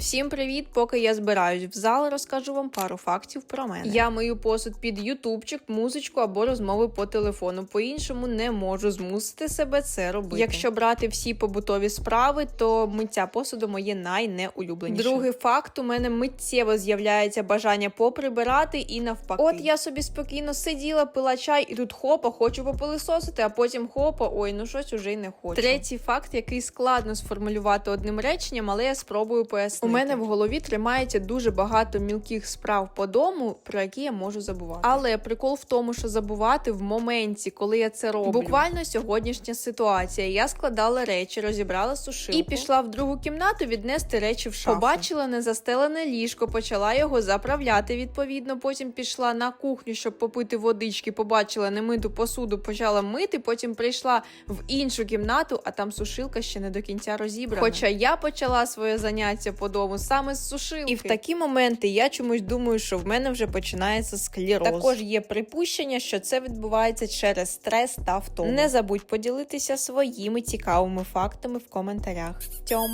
Всім привіт! Поки я збираюсь в зал, розкажу вам пару фактів про мене. Я мию посуд під ютубчик, музичку або розмови по телефону. По-іншому не можу змусити себе це робити. Якщо брати всі побутові справи, то миття посуду моє найнеулюбленіше. Другий факт: у мене миттєво з'являється бажання поприбирати і навпаки. От я собі спокійно сиділа, пила чай, і тут хопа, хочу попилисосити, а потім хопа, ой, ну щось уже й не хочу. Третій факт, який складно сформулювати одним реченням, але я спробую пояснити. У мене в голові тримається дуже багато мілких справ по дому, про які я можу забувати. Але прикол в тому, що забувати в моменті, коли я це роблю. Буквально сьогоднішня ситуація. Я складала речі, розібрала сушилку і пішла в другу кімнату віднести речі в шафу. Побачила незастелене ліжко, почала його заправляти. Відповідно, потім пішла на кухню, щоб попити водички. Побачила немиту посуду, почала мити. Потім прийшла в іншу кімнату, а там сушилка ще не до кінця розібрана. Хоча я почала своє заняття по дому саме з сушилки. І в такі моменти я чомусь думаю, що в мене вже починається склероз. Також є припущення, що це відбувається через стрес та втому. Не забудь поділитися своїми цікавими фактами в коментарях. Тьом!